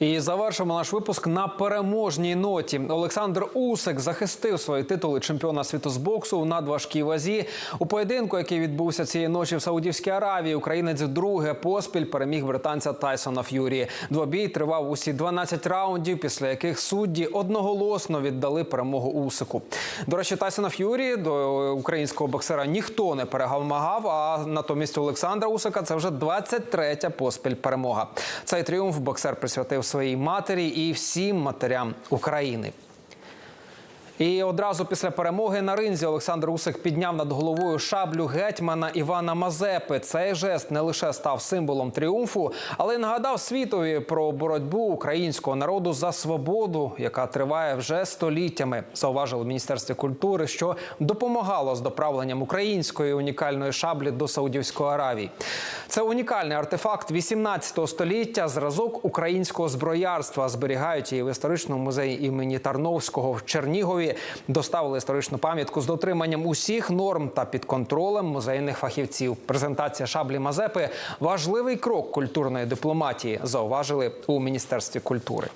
І завершимо наш випуск на переможній ноті. Олександр Усик захистив свої титули чемпіона світу з боксу у надважкій вазі. У поєдинку, який відбувся цієї ночі в Саудівській Аравії, українець вдруге поспіль переміг британця Тайсона Ф'юрі. Двобій тривав усі 12 раундів, після яких судді одноголосно віддали перемогу Усику. До речі, Тайсона Ф'юрі до українського боксера ніхто не перемагав. А натомість Олександра Усика це вже 23-я поспіль перемога. Цей тріумф боксер присвятив своїй матері і всім матерям України. І одразу після перемоги на ринзі Олександр Усик підняв над головою шаблю гетьмана Івана Мазепи. Цей жест не лише став символом тріумфу, але й нагадав світові про боротьбу українського народу за свободу, яка триває вже століттями. Зауважили в міністерстві культури, що допомагало з доправленням української унікальної шаблі до Саудівської Аравії. Це унікальний артефакт 18 століття, зразок українського зброярства. Зберігають її в історичному музеї імені Тарновського в Чернігові. Доставили історичну пам'ятку з дотриманням усіх норм та під контролем музейних фахівців. Презентація шаблі Мазепи важливий крок культурної дипломатії. Зауважили у міністерстві культури.